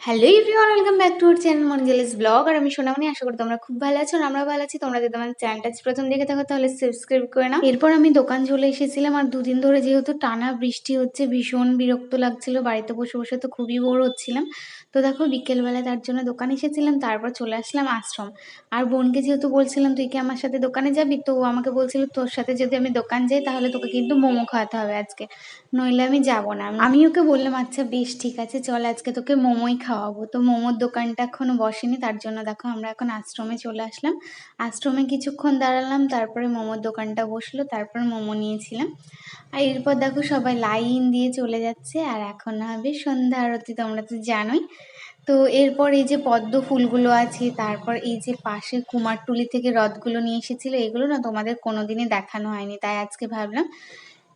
Hello everyone welcome back to our channel মঞ্জেলিস blog আর আমি সোনামণি, আশা করি তোমরা খুব ভালো আছো, আর আমরা ভালো আছি। তোমরা যদি আমার চ্যানেলটা প্রথম দেখে থাকো, তাহলে সাবস্ক্রাইব করে নাও। এরপর আমি দোকান চলে এসেছিলাম, আর দুদিন ধরে যেহেতু টানা বৃষ্টি হচ্ছে, ভীষণ বিরক্ত লাগছিল। বাড়িতে বসে বসে তো খুবই বোর হচ্ছিলাম। তো দেখো বিকেলবেলা তার জন্য দোকান এসেছিলাম, তারপর চলে আসলাম আশ্রম। আর বোনকে যেহেতু বলছিলাম, তুই কি আমার সাথে দোকানে যাবি? তো ও আমাকে বলছিল, তোর সাথে যদি আমি দোকান যাই, তাহলে তোকে কিন্তু মোমো খাওয়াতে হবে আজকে। নইলে আমি যাব না। আমি ওকে বললাম আচ্ছা বেশ, ঠিক আছে, চল আজকে তোকে মোমোই খাওয়াবো। তো মোমোর দোকানটা এখনও বসেনি, তার জন্য দেখো আমরা এখন আশ্রমে চলে আসলাম। আশ্রমে কিছুক্ষণ দাঁড়ালাম, তারপরে মোমোর দোকানটা বসল, তারপর মোমো নিয়েছিলাম। আর এরপর দেখো সবাই লাইন দিয়ে চলে যাচ্ছে, আর এখন হবে সন্ধ্যা আরতি, তোমরা তো জানোই। তো এরপর এই যে পদ্ম ফুলগুলো আছে, তারপর এই যে পাশে কুমারটুলি থেকে রথগুলো নিয়ে এসেছিল, এগুলো না তোমাদের কোনোদিনই দেখানো হয়নি, তাই আজকে ভাবলাম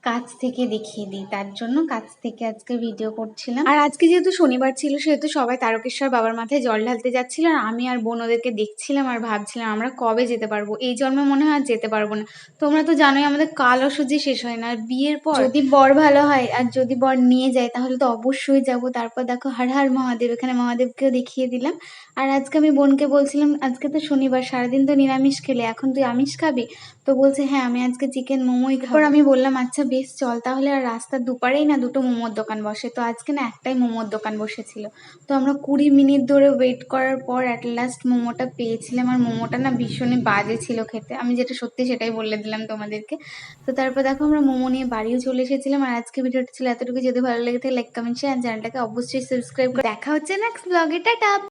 কাছ থেকে দেখিয়ে দিই তার জন্য কাছ থেকে আজকে ভিডিও করছিলাম। আর আজকে যেহেতু শনিবার ছিল সেহেতু সবাই তারকেশ্বর বাবার মাথায় জল ঢালতে যাচ্ছিল আর আমি আর বোন ওদেরকে দেখছিলাম আর ভাবছিলাম আমরা কবে যেতে পারব। এই জন্মে মনে হয় আর যেতে পারব না। তোমরা তো জানোই আমাদের কাল অসহ্যই শেষ হয় না আর বিয়ের পর যদি বর ভালো হয় আর যদি বর নিয়ে যায় তাহলে তো অবশ্যই যাব। তারপর দেখো হার হার মহাদেব এখানে মহাদেবকেও দেখিয়ে দিলাম। আর আজকে আমি বোনকে বলছিলাম আজকে তো শনিবার সারাদিন তো নিরামিষ খেলে এখন তুই আমিষ খাবি? তো বলছে হ্যাঁ আমি আজকে চিকেন মোমোই খাব। আমি বললাম আচ্ছা বেশ, চল তাহলে আর রাস্তার দুপারেই না দুটো মোমোর দোকান বসে। তো আজকে না একটাই মোমোর দোকান বসেছিল। তো আমরা কুড়ি মিনিট ধরে ওয়েট করার পর অ্যাট লাস্ট মোমোটা পেয়েছিলাম। আর মোমোটা না ভীষণই বাজে ছিল খেতে। আমি যেটা সত্যি সেটাই বলে দিলাম তোমাদেরকে। তো তারপর দেখো আমরা মোমো নিয়ে বাড়িও চলে এসেছিলাম। আর আজকে ভিডিওটা ছিল এতটুকু। যদি ভালো লেগে থাকে লাইক কমেন্ট শেয়ার চ্যানেলটাকে অবশ্যই সাবস্ক্রাইব করে দেখা হচ্ছে নেক্সট ব্লগে টাটা!